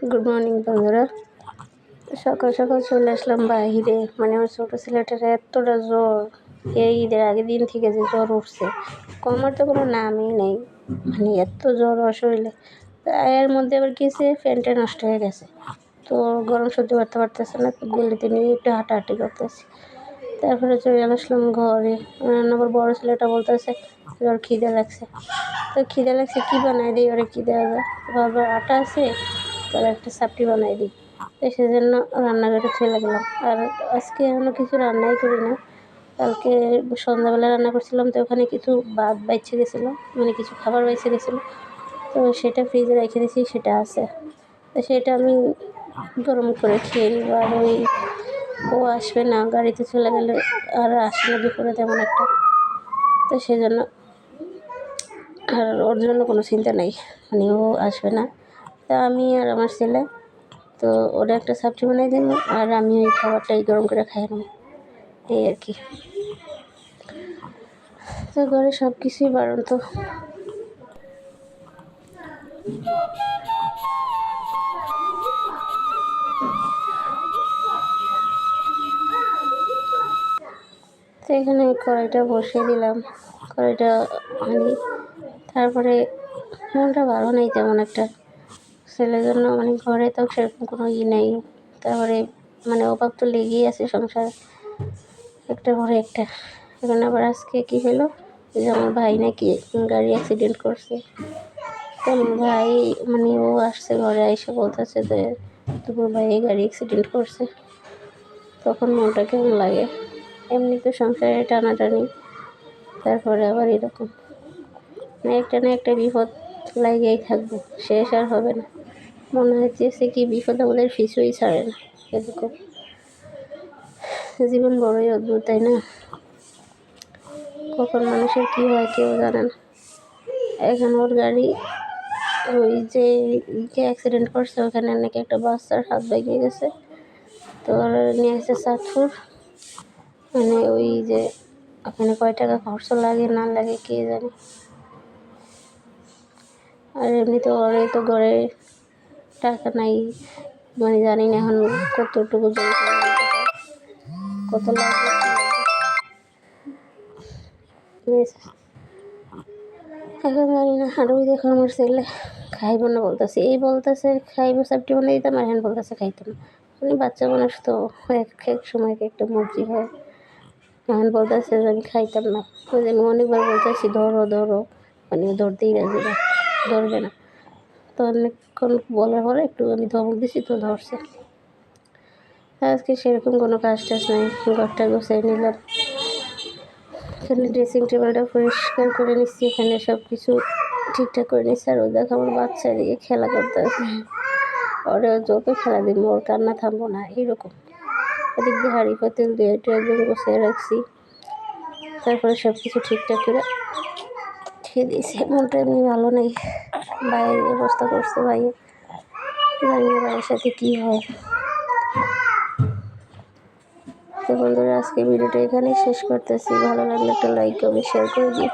Good morning বন্ধুরা। সকাল সকাল চলে আসলাম বাহিরে মানে আমার ছোটো ছেলেটার এতটা জ্বর, এই ঈদের আগের দিন থেকে যে জ্বর উঠছে কমার তো কোনো নামই নেই। মানে এত জ্বর ওর শরীরে। এর মধ্যে আবার কিছু ফ্যানটা নষ্ট হয়ে গেছে। তো গরম সহ্য করতে পারতেছে না, গলিতে নিয়ে একটু হাঁটাহাঁটি করতেছি। তারপরে চলে আসলাম ঘরে। আবার বড়ো ছেলেটা বলতেছে জ্বর খিদে লাগছে। তো খিদে লাগছে, কী বানাই দিই ওরা কী দেওয়া বাবা, আটা আছে? তাহলে একটা সাপটি বানাই দিই। তো সেজন্য রান্নাঘরে চলে গেলাম। আর আজকে এখনও কিছু রান্নাই করি না। কালকে সন্ধ্যাবেলা রান্না করছিলাম, তো ওখানে কিছু ভাত বাইছে গেছিল মানে কিছু খাবার বাইছে গেছিল। তো সেটা ফ্রিজে রেখে দিয়েছি, সেটা আছে। তো সেটা আমি গরম করে খেয়ে নিব। আর ওই ও আসবে না, গাড়িতে চলে গেলে আর আসে না দুপুরে তেমন একটা। তো সেজন্য আর ওর জন্য কোনো চিন্তা নেই। মানে ও আসবে না। তা আমি আর আমার ছেলে, তো ওরা একটা সবজি বানিয়ে দিন আর আমি ওই খাবারটাই গরম করে খাই নেব এই আর কি। তো ঘরে সব কিছুই বারণ তো তো এখানে কড়াইটা বসিয়ে দিলাম। কড়াইটা আনি তারপরে মনটা ভালো নেই তেমন একটা। ছেলের জন্য মানে ঘরে তো সেরকম কোনো ই নেই। তারপরে মানে অভাব তো লেগেই আছে সংসার। একটা ঘরে একটা। এখন আবার আজকে কী হলো? যে আমার ভাই নাকি গাড়ি অ্যাক্সিডেন্ট করছে। তো আমার ভাই মানে ও আসছে ঘরে এসে বলতেছে যে, তোমার ভাই গাড়ি অ্যাক্সিডেন্ট করছে। তখন মনটা কেমন লাগে? এমনি তো সংসারে টানাটানি, তারপরে আবার এরকম। একটা না একটা বিপদ লাগেই থাকবে, শেষ আর হবে না। মনে হচ্ছে সে কি বিপদ আমাদের কিছুই ছাড়ে না। এরকম জীবন বড়ই অদ্ভুত, তাই না? কখন মানুষের কী হয় কেউ জানে না। এখন ওর গাড়ি ওই যে যে অ্যাক্সিডেন্ট করছে, ওখানে নাকি একটা বাচ্চার হাত ভেঙে গেছে। তো নিয়ে আসছে সাতপুর মানে ওই যে ওখানে কয় টাকা খরচ লাগে, না লাগে, কে জানে। আর এমনিতে ওরে তো ঘরে টাকা নাই মানে জানি না এখন কতটুকু কত এখন জানি না, আর ওই দেখো আমার ছেলে খাইব না বলতেছে। এই বলতেছে খাইব সাপটি বানিয়ে দিতাম, আর এখন বলতেছে খাইতো না। মানে বাচ্চা মানুষ তো এক এক সময় একটা মর্জি হয়। এখন বলতেছে যে আমি খাইতাম না। ওই জন্য অনেকবার বলতেছি, ধরো ধরো। মানে ধরতেই রাজি না, ধরবে না। তো অনেকক্ষণ বলার পরে একটু আমি ধমক দিছি, তো ধরছে। আজকে সেরকম কোনো কাজ টাজ নাই, ঘরটা গোছাই নিলাম। এখানে ড্রেসিং টেবিলটা পরিষ্কার করে নিচ্ছি এখানে সব কিছু ঠিকঠাক করে নিচ্ছি আর ও দেখো আমার বাচ্চা দিকে খেলা করতে ওরে যত খেলা দিব, ওর কান্না থামবো না, এরকম। এদিক দিয়ে হাঁড়ি পাতিল দিয়ে একটু একদম গোছাই রাখছি। তারপরে সব কিছু ঠিকঠাক করে খেয়ে দিয়েছি মনটা এমনি ভালো নেই। বাইরের অবস্থা করছে ভাই। জানি না ভাইয়ের সাথে কী হয়। তো বন্ধুরা আজকে ভিডিওটা এখানেই শেষ করতেছি। ভালো লাগলে একটা লাইক কমেন্ট শেয়ার করে দিই